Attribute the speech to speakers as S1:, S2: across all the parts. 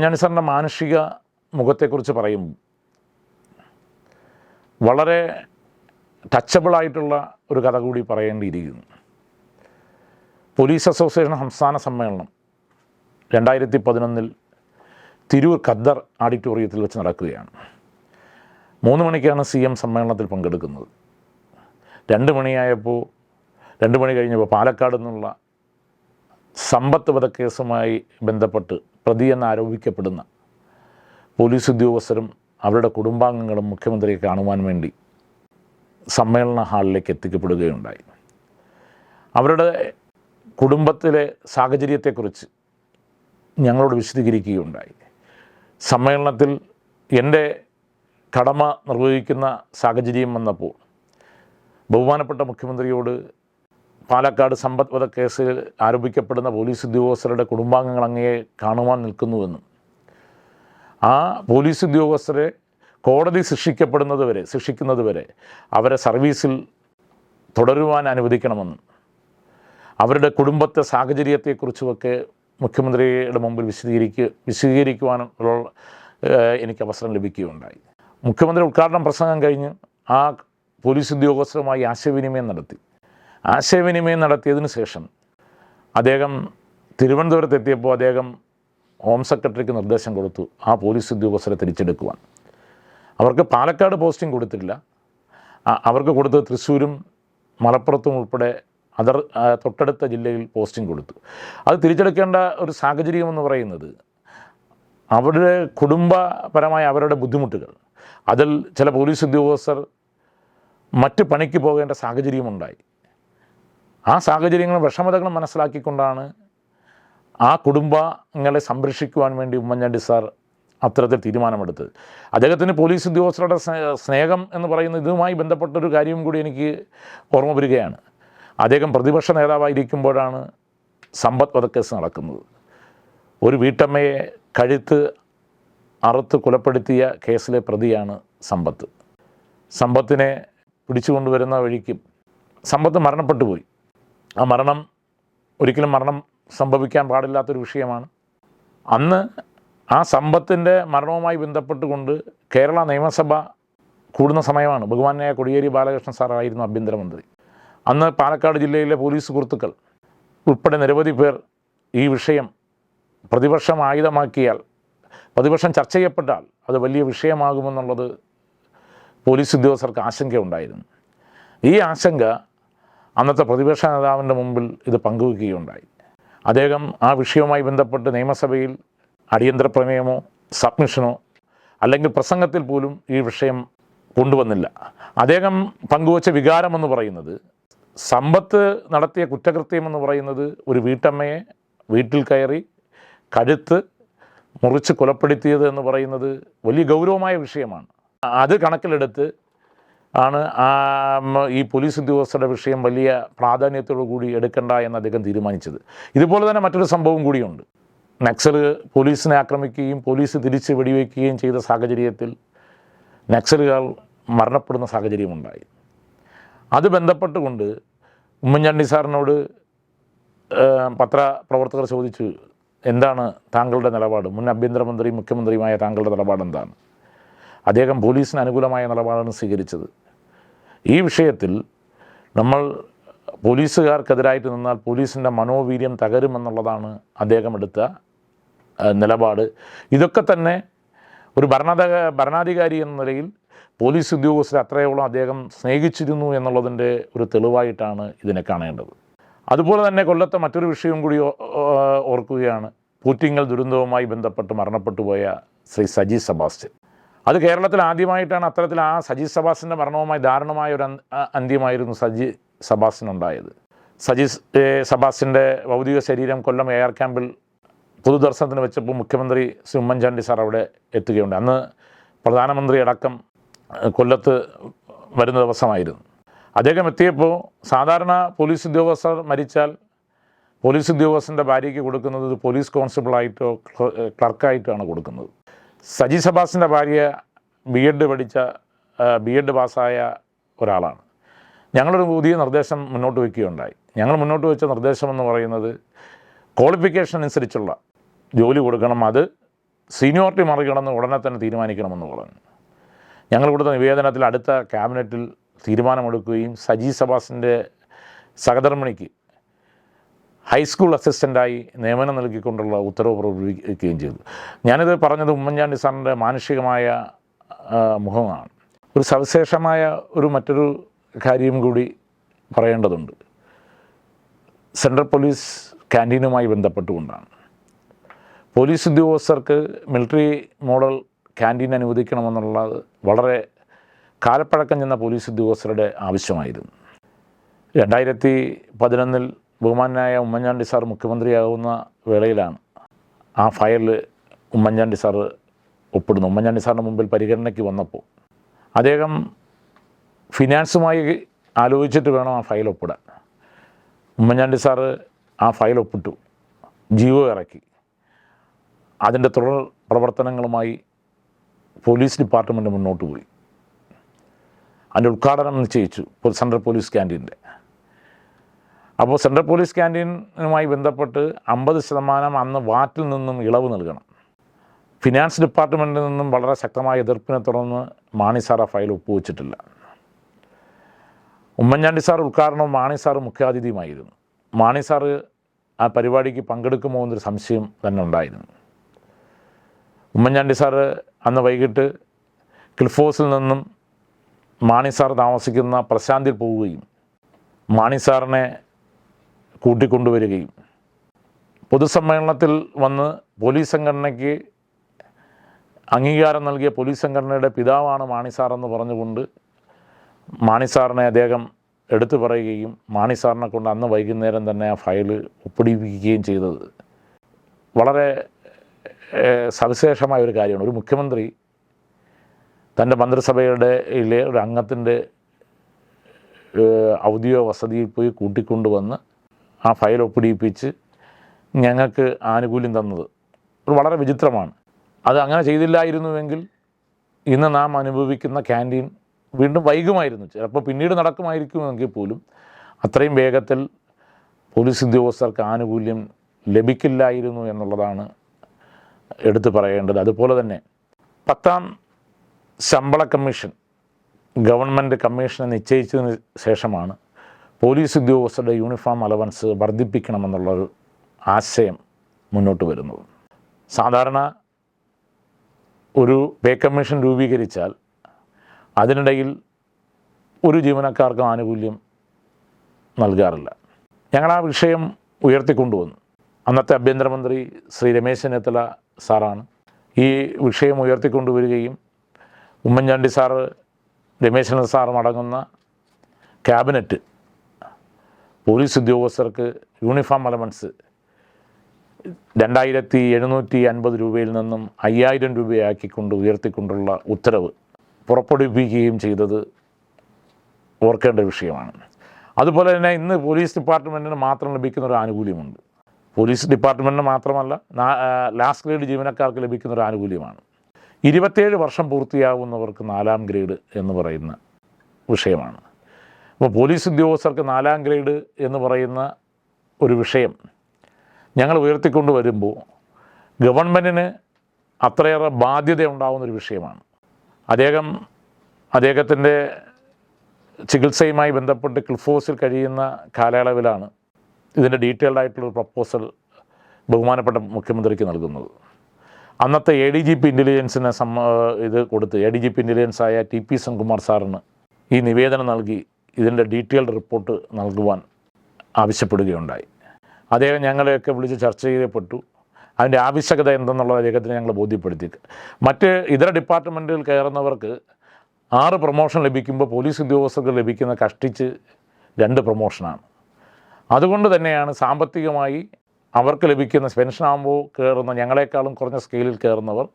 S1: ഉമ്മൻചാണ്ടി സാറിന്റെ മാനുഷിക മുഖത്തെക്കുറിച്ച് പറയും. വളരെ ടച്ചബിളായിട്ടുള്ള ഒരു കഥ കൂടി പറയേണ്ടിയിരിക്കുന്നു. പോലീസ് അസോസിയേഷൻ സംസ്ഥാന സമ്മേളനം രണ്ടായിരത്തി പതിനൊന്നിൽ തിരൂർ ഖദ്ദർ ഓഡിറ്റോറിയത്തിൽ വെച്ച് നടക്കുകയാണ്. മൂന്ന് മണിക്കാണ് സി എം സമ്മേളനത്തിൽ പങ്കെടുക്കുന്നത്. രണ്ട് മണിയായപ്പോൾ രണ്ട് മണി കഴിഞ്ഞപ്പോൾ പാലക്കാട് നിന്നുള്ള സമ്പത്ത് വധക്കേസുമായി ബന്ധപ്പെട്ട് പ്രതിയെന്ന് ആരോപിക്കപ്പെടുന്ന പോലീസ് ഉദ്യോഗസ്ഥരും അവരുടെ കുടുംബാംഗങ്ങളും മുഖ്യമന്ത്രിയെ കാണുവാൻ വേണ്ടി സമ്മേളന ഹാളിലേക്ക് എത്തിക്കപ്പെടുകയുണ്ടായി. അവരുടെ കുടുംബത്തിലെ സാഹചര്യത്തെക്കുറിച്ച് ഞങ്ങളോട് വിശദീകരിക്കുകയുണ്ടായി. സമ്മേളനത്തിൽ എന്റെ കടമ നിർവഹിക്കുന്ന സാഹചര്യം വന്നപ്പോൾ ബഹുമാനപ്പെട്ട മുഖ്യമന്ത്രിയോട് പാലക്കാട് സമ്പദ് വധ കേസിൽ ആരോപിക്കപ്പെടുന്ന പോലീസ് ഉദ്യോഗസ്ഥരുടെ കുടുംബാംഗങ്ങൾ അങ്ങയെ കാണുവാൻ നിൽക്കുന്നുവെന്നും ആ പോലീസ് ഉദ്യോഗസ്ഥരെ കോടതി ശിക്ഷിക്കപ്പെടുന്നത് വരെ ശിക്ഷിക്കുന്നത് വരെ അവരെ സർവീസിൽ തുടരുവാൻ അനുവദിക്കണമെന്നും അവരുടെ കുടുംബത്തെ സാഹചര്യത്തെക്കുറിച്ചുമൊക്കെ മുഖ്യമന്ത്രിയുടെ മുമ്പിൽ വിശദീകരിക്കുക വിശദീകരിക്കുവാനുള്ള എനിക്ക് അവസരം ലഭിക്കുകയുണ്ടായി. മുഖ്യമന്ത്രി ഉദ്ഘാടനം പ്രസംഗം കഴിഞ്ഞ് ആ പോലീസ് ഉദ്യോഗസ്ഥരുമായി ആശയവിനിമയം നടത്തി. ആശയവിനിമയം നടത്തിയതിന് ശേഷം അദ്ദേഹം തിരുവനന്തപുരത്ത് എത്തിയപ്പോൾ അദ്ദേഹം ഹോം സെക്രട്ടറിക്ക് നിർദ്ദേശം കൊടുത്തു ആ പോലീസ് ഉദ്യോഗസ്ഥരെ തിരിച്ചെടുക്കുവാൻ. അവർക്ക് പാലക്കാട് പോസ്റ്റിംഗ് കൊടുത്തിട്ടില്ല. അവർക്ക് കൊടുത്തത് തൃശ്ശൂരും മലപ്പുറത്തും ഉൾപ്പെടെ അതർ തൊട്ടടുത്ത ജില്ലയിൽ പോസ്റ്റിംഗ് കൊടുത്തു. അത് തിരിച്ചെടുക്കേണ്ട ഒരു സാഹചര്യമെന്ന് പറയുന്നത് അവരുടെ കുടുംബപരമായ അവരുടെ ബുദ്ധിമുട്ടുകൾ അതിൽ ചില പോലീസ് ഉദ്യോഗസ്ഥർ മറ്റ് പണിക്ക് പോകേണ്ട സാഹചര്യമുണ്ടായി. ആ സാഹചര്യങ്ങളും വിഷമതകളും മനസ്സിലാക്കിക്കൊണ്ടാണ് ആ കുടുംബങ്ങളെ സംരക്ഷിക്കുവാൻ വേണ്ടി ഉമ്മൻചാണ്ടി സാർ അത്തരത്തിൽ തീരുമാനമെടുത്തത്. അദ്ദേഹത്തിന് പോലീസ് ഉദ്യോഗസ്ഥരുടെ സ്നേഹം എന്ന് പറയുന്ന ഇതുമായി ബന്ധപ്പെട്ടൊരു കാര്യവും കൂടി എനിക്ക് ഓർമ്മ വരികയാണ്. അദ്ദേഹം പ്രതിപക്ഷ നേതാവായിരിക്കുമ്പോഴാണ് സമ്പത്ത് വധക്കേസ് നടക്കുന്നത്. ഒരു വീട്ടമ്മയെ കഴുത്ത് അറുത്ത് കൊലപ്പെടുത്തിയ കേസിലെ പ്രതിയാണ് സമ്പത്ത്. സമ്പത്തിനെ പിടിച്ചുകൊണ്ടുവരുന്ന വഴിക്കും സമ്പത്ത് മരണപ്പെട്ടു പോയി ആ മരണം ഒരിക്കലും മരണം സംഭവിക്കാൻ പാടില്ലാത്തൊരു വിഷയമാണ്. അന്ന് ആ സമ്പത്തിന്റെ മരണവുമായി ബന്ധപ്പെട്ടുകൊണ്ട് കേരള നിയമസഭ കൂടുന്ന സമയമാണ് ബഹുമാനായ കൊടിയേരി ബാലകൃഷ്ണൻ സാറായിരുന്നു ആഭ്യന്തരമന്ത്രി. അന്ന് പാലക്കാട് ജില്ലയിലെ പോലീസ് സുഹൃത്തുക്കൾ ഉൾപ്പെടെ നിരവധി പേർ ഈ വിഷയം പ്രതിപക്ഷം ആയുധമാക്കിയാൽ പ്രതിപക്ഷം ചർച്ച ചെയ്യപ്പെട്ടാൽ അത് വലിയ വിഷയമാകുമെന്നുള്ളത് പോലീസ് ഉദ്യോഗസ്ഥർക്ക് ആശങ്കയുണ്ടായിരുന്നു. ഈ ആശങ്ക അന്നത്തെ പ്രതിപക്ഷ നേതാവിന്റെ മുമ്പിൽ ഇത് പങ്കുവയ്ക്കുകയുണ്ടായി അദ്ദേഹം ആ വിഷയവുമായി ബന്ധപ്പെട്ട് നിയമസഭയിൽ അടിയന്തര പ്രമേയമോ സബ്മിഷനോ അല്ലെങ്കിൽ പ്രസംഗത്തിൽ പോലും ഈ വിഷയം കൊണ്ടുവന്നില്ല. അദ്ദേഹം പങ്കുവച്ച വികാരമെന്ന് പറയുന്നത് സമ്പത്ത് നടത്തിയ കുറ്റകൃത്യം എന്ന് പറയുന്നത് ഒരു വീട്ടമ്മയെ വീട്ടിൽ കയറി കഴുത്ത് മുറിച്ച് കൊലപ്പെടുത്തിയത് എന്ന് പറയുന്നത് വലിയ ഗൗരവമായ വിഷയമാണ്. അത് കണക്കിലെടുത്ത് ആണ്. ഈ പോലീസ് ഉദ്യോഗസ്ഥരുടെ വിഷയം വലിയ പ്രാധാന്യത്തോടു കൂടി എടുക്കേണ്ട എന്ന് അദ്ദേഹം തീരുമാനിച്ചത്. ഇതുപോലെ തന്നെ മറ്റൊരു സംഭവം കൂടിയുണ്ട്. നക്സൽ പോലീസിനെ ആക്രമിക്കുകയും പോലീസ് തിരിച്ച് വെടിവെക്കുകയും ചെയ്ത സാഹചര്യത്തിൽ നക്സലുകൾ മരണപ്പെടുന്ന സാഹചര്യമുണ്ടായി അത് ബന്ധപ്പെട്ടുകൊണ്ട് ഉമ്മൻചാണ്ടി സാറിനോട് പത്രപ്രവർത്തകർ ചോദിച്ചു എന്താണ് താങ്കളുടെ നിലപാട്? മുൻ ആഭ്യന്തരമന്ത്രിയും മുഖ്യമന്ത്രിയുമായ താങ്കളുടെ നിലപാട് എന്താണ് അദ്ദേഹം പോലീസിന് അനുകൂലമായ നിലപാടാണ് സ്വീകരിച്ചത്. ഈ വിഷയത്തിൽ നമ്മൾ പോലീസുകാർക്കെതിരായിട്ട് നിന്നാൽ പോലീസിന്റെ മനോവീര്യം തകരുമെന്നുള്ളതാണ് അദ്ദേഹം എടുത്ത നിലപാട്. ഇതൊക്കെ തന്നെ ഒരു ഭരണാധ ഭരണാധികാരി എന്ന നിലയിൽ പോലീസ് ഉദ്യോഗസ്ഥരെ അത്രയോളം അദ്ദേഹം സ്നേഹിച്ചിരുന്നു എന്നുള്ളതിന്റെ ഒരു തെളിവായിട്ടാണ് ഇതിനെ കാണേണ്ടത്. അതുപോലെ തന്നെ കൊല്ലത്തെ മറ്റൊരു വിഷയം കൂടി ഓർക്കുകയാണ്. പൂറ്റിങ്ങൽ ദുരന്തവുമായി ബന്ധപ്പെട്ട് മരണപ്പെട്ടു പോയ ശ്രീ സജി സെബാസ്റ്റ്യൻ. അത് കേരളത്തിൽ ആദ്യമായിട്ടാണ് അത്തരത്തിൽ ആ സജി സബാസിന്റെ മരണവുമായി ദാരുണമായ ഒരു അന്ത്യമായിരുന്നു സജി സബാസിനുണ്ടായത്. സജി സബാസിന്റെ ഭൗതിക ശരീരം കൊല്ലം എയർ ക്യാമ്പിൽ പൊതുദർശനത്തിന് വെച്ചപ്പോൾ മുഖ്യമന്ത്രി ശ്രീ ഉമ്മൻചാണ്ടി സാർ അവിടെ എത്തുകയുണ്ട് അന്ന് പ്രധാനമന്ത്രി അടക്കം കൊല്ലത്ത് വരുന്ന ദിവസമായിരുന്നു. അദ്ദേഹം എത്തിയപ്പോൾ സാധാരണ പോലീസ് ഉദ്യോഗസ്ഥർ മരിച്ചാൽ പോലീസ് ഉദ്യോഗസ്ഥന്റെ ഭാര്യയ്ക്ക് കൊടുക്കുന്നത് പോലീസ് കോൺസ്റ്റബിളായിട്ടോ ക്ലർക്കായിട്ടോ ആണ് കൊടുക്കുന്നത്. സജി സബാസിന്റെ ഭാര്യ ബി എഡ് പഠിച്ച ബി എഡ് പാസ്സായ ഒരാളാണ്. ഞങ്ങളൊരു പുതിയ നിർദ്ദേശം മുന്നോട്ട് വയ്ക്കുകയുണ്ടായി. ഞങ്ങൾ മുന്നോട്ട് വെച്ച നിർദ്ദേശമെന്ന് പറയുന്നത് ക്വാളിഫിക്കേഷൻ അനുസരിച്ചുള്ള ജോലി കൊടുക്കണം അത് സീനിയോറിറ്റി മറികടന്ന് ഉടനെ തന്നെ തീരുമാനിക്കണമെന്ന് പറഞ്ഞു. ഞങ്ങൾ കൊടുത്ത നിവേദനത്തിൽ അടുത്ത ക്യാബിനറ്റിൽ തീരുമാനമെടുക്കുകയും സജി സബാസിന്റെ സഹധർമ്മിണിക്ക് ഹൈസ്കൂൾ അസിസ്റ്റന്റായി നിയമനം നൽകിക്കൊണ്ടുള്ള ഉത്തരവ് പുറപ്പെടുവിക്കുകയും ചെയ്തു. ഞാനിത് പറഞ്ഞത് ഉമ്മൻചാണ്ടി സാറിന്റെ മാനുഷികമായ മുഖമാണ്. ഒരു സവിശേഷമായ ഒരു മറ്റൊരു കാര്യം കൂടി പറയേണ്ടതുണ്ട്. സെൻട്രൽ പോലീസ് ക്യാന്റീനുമായി ബന്ധപ്പെട്ടുകൊണ്ടാണ്. പോലീസ് ഉദ്യോഗസ്ഥർക്ക് മിലിറ്ററി മോഡൽ ക്യാന്റീൻ അനുവദിക്കണമെന്നുള്ളത് വളരെ കാലപ്പഴക്കം ചെന്ന പോലീസ് ഉദ്യോഗസ്ഥരുടെ ആവശ്യമായിരുന്നു. രണ്ടായിരത്തി പതിനൊന്നിൽ ബഹുമാനായ ഉമ്മൻചാണ്ടി സാർ മുഖ്യമന്ത്രിയാകുന്ന വേളയിലാണ് ആ ഫയലിൽ ഉമ്മൻചാണ്ടി സാറ് ഒപ്പിടുന്നു. ഉമ്മൻചാണ്ടി സാറിന്റെ മുമ്പിൽ പരിഗണനയ്ക്ക് വന്നപ്പോൾ അദ്ദേഹം ഫിനാൻസുമായി ആലോചിച്ചിട്ട് വേണം ആ ഫയൽ ഒപ്പിടാൻ. ഉമ്മൻചാണ്ടി സാറ് ആ ഫയൽ ഒപ്പിട്ടു. ജിയോ ഇറക്കി. അതിന്റെ തുടർ പ്രവർത്തനങ്ങളുമായി പോലീസ് ഡിപ്പാർട്ട്മെന്റ് മുന്നോട്ട് പോയി. അതിന്റെ ഉദ്ഘാടനം നിശ്ചയിച്ചു സെൻട്രൽ പോലീസ് ക്യാന്റീന്റെ അപ്പോൾ സെൻട്രൽ പോലീസ് ക്യാന്റീനുമായി ബന്ധപ്പെട്ട് അമ്പത് ശതമാനം അന്ന് വാറ്റിൽ നിന്നും ഇളവ് നൽകണം. ഫിനാൻസ് ഡിപ്പാർട്ട്മെന്റിൽ നിന്നും വളരെ ശക്തമായ എതിർപ്പിനെ തുടർന്ന് മാണി സാർ ആ ഫയൽ ഒപ്പുവെച്ചിട്ടില്ല. ഉമ്മൻചാണ്ടി സാർ ഉദ്ഘാടനവും മാണി സാർ മുഖ്യാതിഥിയുമായിരുന്നു. മാണി സാറ് ആ പരിപാടിക്ക് പങ്കെടുക്കുമോ എന്നൊരു സംശയം തന്നെ ഉണ്ടായിരുന്നു. ഉമ്മൻചാണ്ടി സാറ് അന്ന് വൈകിട്ട് ക്ലിഫോസിൽ നിന്നും മാണി സാർ താമസിക്കുന്ന പ്രശാന്തിൽ പോവുകയും മാണി സാറിനെ കൂട്ടിക്കൊണ്ടുവരികയും പൊതുസമ്മേളനത്തിൽ വന്ന് പോലീസ് സംഘടനയ്ക്ക് അംഗീകാരം നൽകിയ പോലീസ് സംഘടനയുടെ പിതാവാണ് മാണി സാർ എന്ന് പറഞ്ഞുകൊണ്ട് മാണിസാറിനെ അദ്ദേഹം എടുത്തു പറയുകയും മാണിസാറിനെ കൊണ്ട് അന്ന് വൈകുന്നേരം തന്നെ ആ ഫയൽ ഒപ്പിടിപ്പിക്കുകയും ചെയ്തത്. വളരെ സവിശേഷമായ ഒരു കാര്യമാണ്. ഒരു മുഖ്യമന്ത്രി തന്റെ മന്ത്രിസഭയുടെ ഒരു അംഗത്തിന്റെ ഔദ്യോഗിക വസതിയിൽ പോയി കൂട്ടിക്കൊണ്ടുവന്ന് ആ ഫയൽ ഒപ്പിടിപ്പിച്ച് ഞങ്ങൾക്ക് ആനുകൂല്യം തന്നത്. അത് വളരെ വിചിത്രമാണ്. അത് അങ്ങനെ ചെയ്തില്ലായിരുന്നുവെങ്കിൽ ഇന്ന് നാം അനുഭവിക്കുന്ന ക്യാന്റീൻ വീണ്ടും വൈകുമായിരുന്നു. ചിലപ്പോൾ പിന്നീട് നടക്കുമായിരിക്കുമെങ്കിൽ പോലും അത്രയും വേഗത്തിൽ പോലീസ് ഉദ്യോഗസ്ഥർക്ക് ആനുകൂല്യം ലഭിക്കില്ലായിരുന്നു എന്നുള്ളതാണ് എടുത്തു പറയേണ്ടത്. അതുപോലെ തന്നെ പത്താം ശമ്പള കമ്മീഷൻ ഗവൺമെന്റ് കമ്മീഷനെ നിശ്ചയിച്ചതിന് ശേഷമാണ് പോലീസ് ഉദ്യോഗസ്ഥരുടെ യൂണിഫോം അലവൻസ് വർദ്ധിപ്പിക്കണമെന്നുള്ളൊരു ആശയം മുന്നോട്ട് വരുന്നത്. സാധാരണ ഒരു പേ കമ്മീഷൻ രൂപീകരിച്ചാൽ അതിനിടയിൽ ഒരു ജീവനക്കാർക്കും ആനുകൂല്യം നൽകാറില്ല. ഞങ്ങൾ ആ വിഷയം ഉയർത്തിക്കൊണ്ടുവന്നു. അന്നത്തെ ആഭ്യന്തരമന്ത്രി ശ്രീ രമേശ് ചെന്നിത്തല സാറാണ് ഈ വിഷയം ഉയർത്തിക്കൊണ്ടുവരികയും ഉമ്മൻചാണ്ടി സാറ് രമേശ് ചെന്നിത്തല സാറും അടങ്ങുന്ന ക്യാബിനറ്റ് പോലീസ് ഉദ്യോഗസ്ഥർക്ക് യൂണിഫോം അലവൻസ്. രണ്ടായിരത്തി എഴുന്നൂറ്റി അൻപത് രൂപയിൽ നിന്നും അയ്യായിരം രൂപയാക്കിക്കൊണ്ട് ഉയർത്തിക്കൊണ്ടുള്ള ഉത്തരവ് പുറപ്പെടുവിക്കുകയും ചെയ്തത് ഓർക്കേണ്ട വിഷയമാണ്. അതുപോലെ തന്നെ ഇന്ന് പോലീസ് ഡിപ്പാർട്ട്മെന്റിന് മാത്രം ലഭിക്കുന്ന ഒരു ആനുകൂല്യമുണ്ട്. പോലീസ് ഡിപ്പാർട്ട്മെന്റിന് മാത്രമല്ല ലാസ്റ്റ് ഗ്രേഡ് ജീവനക്കാർക്ക് ലഭിക്കുന്ന ഒരു ആനുകൂല്യമാണ്. ഇരുപത്തേഴ് വർഷം പൂർത്തിയാവുന്നവർക്ക് നാലാം ഗ്രേഡ് എന്ന് പറയുന്ന വിഷയമാണ്. അപ്പോൾ പോലീസ് ഉദ്യോഗസ്ഥർക്ക് നാലാം ഗ്രേഡ് എന്ന് പറയുന്ന ഒരു വിഷയം ഞങ്ങൾ ഉയർത്തിക്കൊണ്ട് വരുമ്പോൾ ഗവൺമെന്റിന് അത്രയേറെ ബാധ്യത ഉണ്ടാകുന്ന ഒരു വിഷയമാണ്. അദ്ദേഹം അദ്ദേഹത്തിന്റെ ചികിത്സയുമായി ബന്ധപ്പെട്ട് ക്ലിഫോസിൽ കഴിയുന്ന കാലയളവിലാണ് ഇതിന്റെ ഡീറ്റെയിൽഡ് ആയിട്ടുള്ളൊരു പ്രപ്പോസൽ ബഹുമാനപ്പെട്ട മുഖ്യമന്ത്രിക്ക് നൽകുന്നത്. അന്നത്തെ എ ഡി ജി പി ഇന്റലിജൻസിനെ സമ്മ ഇത് കൊടുത്ത് എ ഡി ജി പി ഇന്റലിജൻസായ ടി പി സെൻകുമാർ സാറിന് ഈ നിവേദനം നൽകി ഇതിന്റെ ഡീറ്റെയിൽഡ് റിപ്പോർട്ട് നൽകുവാൻ ആവശ്യപ്പെടുകയുണ്ടായി. അദ്ദേഹം ഞങ്ങളെയൊക്കെ വിളിച്ച് ചർച്ച ചെയ്യപ്പെട്ടു. അതിന്റെ ആവശ്യകത എന്തെന്നുള്ള അദ്ദേഹത്തിന് ഞങ്ങൾ ബോധ്യപ്പെടുത്തി മറ്റ് ഇതര ഡിപ്പാർട്ട്മെന്റിൽ കയറുന്നവർക്ക് ആറ് പ്രൊമോഷൻ ലഭിക്കുമ്പോൾ പോലീസ് ഉദ്യോഗസ്ഥർക്ക് ലഭിക്കുന്ന കഷ്ടിച്ച് രണ്ട് പ്രൊമോഷനാണ്. അതുകൊണ്ട് തന്നെയാണ് സാമ്പത്തികമായി അവർക്ക് ലഭിക്കുന്ന പെൻഷനാകുമ്പോൾ കയറുന്ന ഞങ്ങളെക്കാളും കുറഞ്ഞ സ്കെയിലിൽ കയറുന്നവർ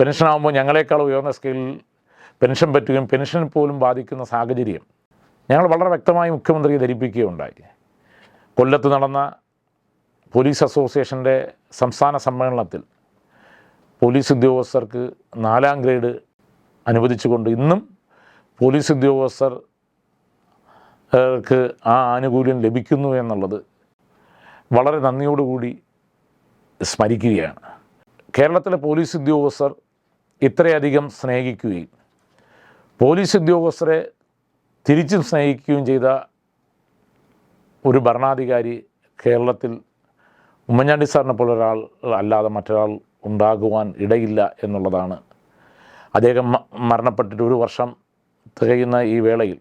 S1: പെൻഷനാകുമ്പോൾ ഞങ്ങളെക്കാളും ഉയർന്ന സ്കെയിലിൽ പെൻഷൻ പറ്റുകയും പെൻഷൻ പോലും ബാധിക്കുന്ന സാഹചര്യം ഞങ്ങൾ വളരെ വ്യക്തമായി മുഖ്യമന്ത്രിയെ ധരിപ്പിക്കുകയുണ്ടായി. കൊല്ലത്ത് നടന്ന പോലീസ് അസോസിയേഷന്റെ സംസ്ഥാന സമ്മേളനത്തിൽ പോലീസ് ഉദ്യോഗസ്ഥർക്ക് നാലാം ഗ്രേഡ് അനുവദിച്ചുകൊണ്ട് ഇന്നും പോലീസ് ഉദ്യോഗസ്ഥർക്ക് ആ ആനുകൂല്യം ലഭിക്കുന്നു എന്നുള്ളത് വളരെ നന്ദിയോടുകൂടി സ്മരിക്കുകയാണ്. കേരളത്തിലെ പോലീസ് ഉദ്യോഗസ്ഥർ ഇത്രയധികം സ്നേഹിക്കുകയും പോലീസ് ഉദ്യോഗസ്ഥരെ തിരിച്ചും സ്നേഹിക്കുകയും ചെയ്ത ഒരു ഭരണാധികാരി കേരളത്തിൽ ഉമ്മൻചാണ്ടി സാറിനെ പോലെ ഒരാൾ അല്ലാതെ മറ്റൊരാൾ ഉണ്ടാകുവാൻ ഇടയില്ല എന്നുള്ളതാണ്. അദ്ദേഹം മരണപ്പെട്ടിട്ട് ഒരു വർഷം തികയുന്ന ഈ വേളയിൽ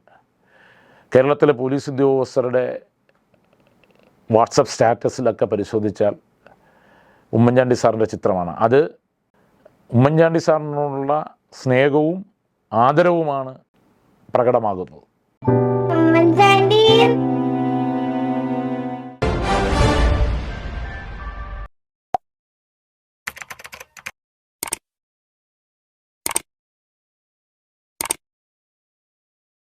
S1: കേരളത്തിലെ പോലീസ് ഉദ്യോഗസ്ഥരുടെ വാട്സപ്പ് സ്റ്റാറ്റസിലൊക്കെ പരിശോധിച്ചാൽ ഉമ്മൻചാണ്ടി സാറിന്റെ ചിത്രമാണ്. അത് ഉമ്മൻചാണ്ടി സാറിനോടുള്ള സ്നേഹവും ആദരവുമാണ് പ്രകടമാകുന്നത്. thank you